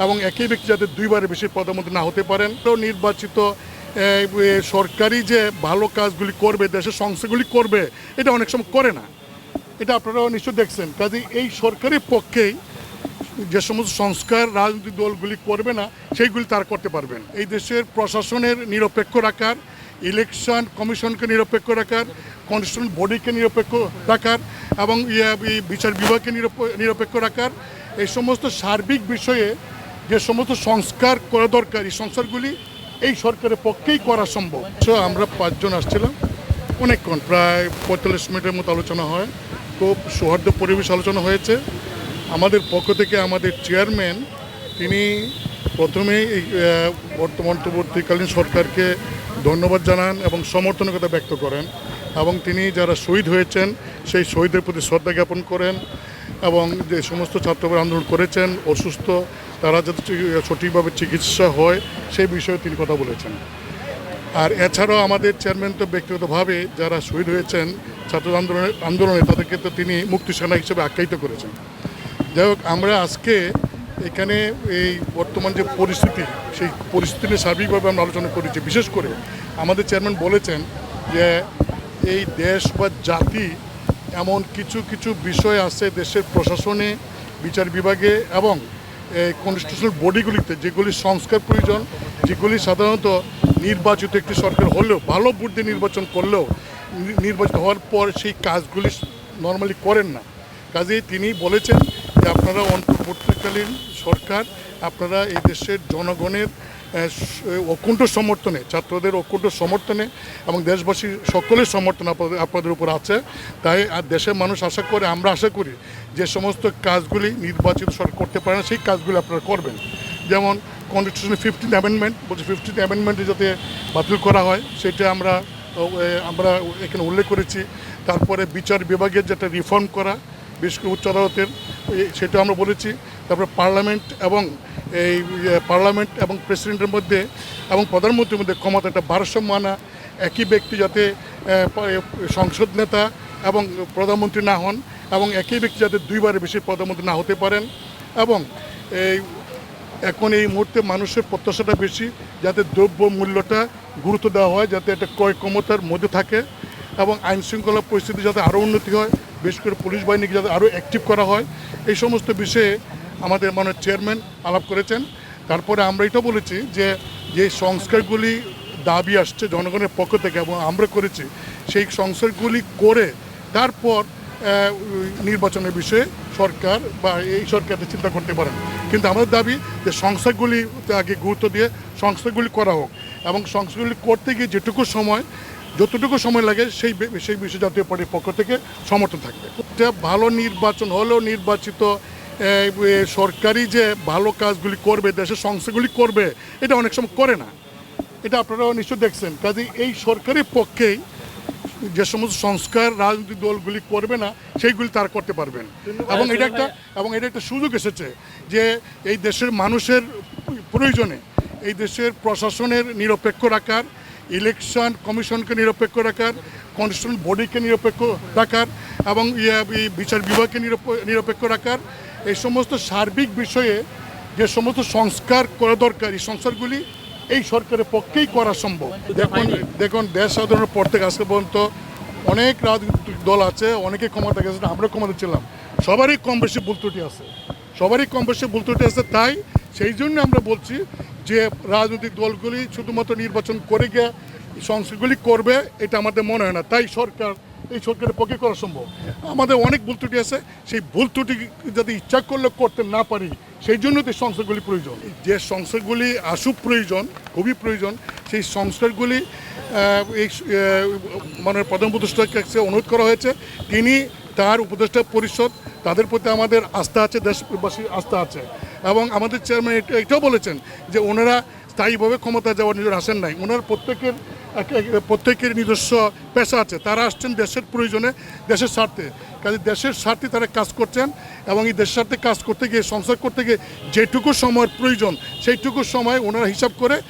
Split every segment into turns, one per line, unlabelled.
এবং একই ব্যক্তি যাতে দুইবারের বেশি প্রধানমন্ত্রী না হতে পারেন। তো নির্বাচিত সরকারি যে ভালো কাজগুলি করবে, দেশের সংস্থাগুলি করবে, এটা অনেক সময় করে না। এটা আপনারাও নিশ্চয় দেখছেন। কাজে এই সরকারের পক্ষেই যে সমস্ত সংস্কার, রাজনৈতিক দলগুলি করবে না, সেইগুলি তারা করতে পারবেন। এই দেশের প্রশাসনের নিরপেক্ষ রাখার, ইলেকশন কমিশনকে নিরপেক্ষ রাখার কনস্টিটিউশন বডিকে নিরপেক্ষ রাখার, এবং বিচার বিভাগকে নিরপ- নিরপেক্ষ রাখার, এই সমস্ত সার্বিক বিষয়ে যে সমস্ত সংস্কার করা দরকার এই সংস্কারগুলি এই সরকারের পক্ষেই করা সম্ভব। আমরা পাঁচজন আসছিলাম। অনেকক্ষণ প্রায় পঁয়তাল্লিশ মিনিটের মতো আলোচনা হয়। খুব সৌহার্দ্য পরিবেশ আলোচনা হয়েছে। আমাদের পক্ষ থেকে আমাদের চেয়ারম্যান তিনি প্রথমেই এই আহ, বর্তমানবর্তীকালীন সরকারকে ধন্যবাদ জানান এবং সমর্থনের কথা ব্যক্ত করেন এবং তিনি যারা শহীদ হয়েছেন সেই শহীদের প্রতি শ্রদ্ধা জ্ঞাপন করেন এবং যে সমস্ত ছাত্ররা আন্দোলন করেছেন অসুস্থ তারা যাতে সঠিকভাবে চিকিৎসা হয়, সেই বিষয়ে তিনি কথা বলেছেন। আর এছাড়াও আমাদের চেয়ারম্যান তো ব্যক্তিগতভাবে যারা শহীদ হয়েছেন, ছাত্র আন্দোলনের আন্দোলনে তাদেরকে তো তিনি মুক্তি সেনা হিসেবে আখ্যায়িত করেছেন। যাই হোক, আমরা আজকে এখানে এই বর্তমান যে পরিস্থিতি, সেই পরিস্থিতি নিয়ে সার্বিকভাবে আমরা আলোচনা করেছি। বিশেষ করে আমাদের চেয়ারম্যান বলেছেন যে এই দেশ বা জাতি এমন কিছু কিছু বিষয় আছে দেশের প্রশাসনে, বিচার বিভাগে এবং কনস্টিটিউশনাল বডিগুলিতে যেগুলি সংস্কার প্রয়োজন যেগুলি সাধারণত নির্বাচিত একটি সরকার হলেও, ভালো বুদ্ধি নির্বাচন করলেও নির্বাচিত হওয়ার পর সেই কাজগুলি নর্মালি করেন না। কাজেই তিনি বলেছেন যে আপনারা অন্তর্বর্তীকালীন সরকার, আপনারা এই দেশের জনগণের অকুণ্ঠ সমর্থনে, ছাত্রদের অকুণ্ঠ সমর্থনে এবং দেশবাসীর সকলের সমর্থন আপনাদের উপর আছে। তাই, আর দেশের মানুষ আশা করে, আমরা আশা করি যে সমস্ত কাজগুলি নির্বাচিত সরকার করতে পারে না, সেই কাজগুলি আপনারা করবেন। যেমন কনস্টিটিউশন ফিফটিন অ্যামেন্ডমেন্ট বলছে ফিফটিন অ্যামেন্ডমেন্টে যাতে বাতিল করা হয়, সেটা আমরা আমরা এখানে উল্লেখ করেছি। তারপরে বিচার বিভাগের যেটা রিফর্ম করা, বিশেষ করে উচ্চ আদালতের সেটা আমরা বলেছি। তারপরে পার্লামেন্ট এবং এই পার্লামেন্ট এবং প্রেসিডেন্টের মধ্যে এবং প্রধানমন্ত্রীর মধ্যে ক্ষমতাটা ভারসাম্য আনা, একই ব্যক্তি যাতে সংসদ নেতা এবং প্রধানমন্ত্রী না হন এবং একই ব্যক্তি যাতে দুইবারের বেশি প্রধানমন্ত্রী না হতে পারেন এবং এই, এখন এই মুহূর্তে মানুষের প্রত্যাশাটা বেশি যাতে দ্রব্য মূল্যটা গুরুত্ব দেওয়া হয়, যাতে একটা ক্রয় ক্ষমতার মধ্যে থাকে এবং আইন শৃঙ্খলা পরিস্থিতি যাতে আরও উন্নতি হয়, বিশেষ করে পুলিশ বাহিনীকে যাতে আরও অ্যাক্টিভ করা হয়। এই সমস্ত বিষয়ে আমাদের মাননীয় চেয়ারম্যান আলাপ করেছেন। তারপরে আমরা এটা বলেছি যে যে সংস্কারগুলি দাবি আসছে জনগণের পক্ষ থেকে এবং আমরা করেছি, সেই সংস্কারগুলি করে তারপর নির্বাচনের বিষয়ে সরকার বা এই সরকার চিন্তা করতে পারেন। কিন্তু আমাদের দাবি যে সংস্থাগুলি আগে গুরুত্ব দিয়ে সংস্থাগুলি করা হোক এবং সংস্থাগুলি করতে গিয়ে যেটুকু সময়, যতটুকু সময় লাগে সেই সেই বিষয়ে জাতীয় পার্টির পক্ষ থেকে সমর্থন থাকবে। ভালো নির্বাচন হলেও নির্বাচিত সরকারি যে ভালো কাজগুলি করবে দেশের সংস্থাগুলি করবে এটা অনেক সময় করে না। এটা আপনারাও নিশ্চয় দেখছেন। কাজে এই সরকারের পক্ষেই যে সমস্ত সংস্কার রাজনৈতিক দলগুলি করবে না সেইগুলি তারা করতে পারবেন। এবং এটা একটা এবং এটা একটা সুযোগ এসেছে যে এই দেশের মানুষের প্রয়োজনে এই দেশের প্রশাসনের নিরপেক্ষ রাখার ইলেকশন কমিশনকে নিরপেক্ষ রাখার কনস্টিটিউশন বডিকে নিরপেক্ষ রাখার এবং ইয়া, বিচার বিভাগকে নিরপ- নিরপেক্ষ রাখার। এই সমস্ত সার্বিক বিষয়ে যে সমস্ত সংস্কার করা দরকার এই সংস্কারগুলি এই সরকারের পক্ষেই করা সম্ভব। দেখুন দেখুন দেশ সাধারণের পর থেকে আজকে পর্যন্ত অনেক রাজনৈতিক দল আছে অনেকে ক্ষমতা গেছে আমরা ক্ষমতা ছিলাম। সবারই কম বেশি ভুল ত্রুটি আছে। সবারই কম বেশি ভুল ত্রুটি আছে তাই সেই জন্য আমরা বলছি যে রাজনৈতিক দলগুলি শুধুমাত্র নির্বাচন করে গিয়ে এই করবে, এটা আমাদের মনে হয় না। তাই সরকার, এই সরকারের পক্ষে করা সম্ভব। আমাদের অনেক ভুল ত্রুটি আছে। সেই ভুল ত্রুটি যদি ইচ্ছা করলে করতে না পারি, সেই জন্য তো এই সংস্কারগুলি প্রয়োজন। যে সংস্কারগুলি আসুক প্রয়োজন, খুবই প্রয়োজন, সেই সংস্কারগুলি এই মানে প্রধান উপদেষ্টার কাছে অনুরোধ করা হয়েছে। তিনি তার উপদেষ্টা পরিষদ, তাদের প্রতি আমাদের আস্থা আছে, দেশবাসীর আস্থা আছে। এবং আমাদের চেয়ারম্যান এটা- এটাও বলেছেন যে ওনারা স্থায়ীভাবে ক্ষমতা যাওয়ার নিজের আসেন নাই। ওনার প্রত্যেকের প্রত্যেকের নিজস্ব পেশা আছে। তারা আসছেন দেশের প্রয়োজনে, দেশের স্বার্থে। কাজে দেশের স্বার্থে তারা কাজ করছেন এবং এই দেশের স্বার্থে কাজ করতে গিয়ে, সংসার করতে গিয়ে যেটুকু সময়ের প্রয়োজন, সেইটুকু সময় ওনারা হিসাব করে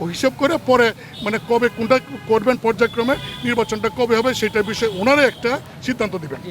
হিসাব করে পরে মানে কবে কোনটা করবেন পর্যায়ক্রমে, নির্বাচনটা কবে হবে সেটা বিষয়ে ওনারা একটা সিদ্ধান্ত দিবেন।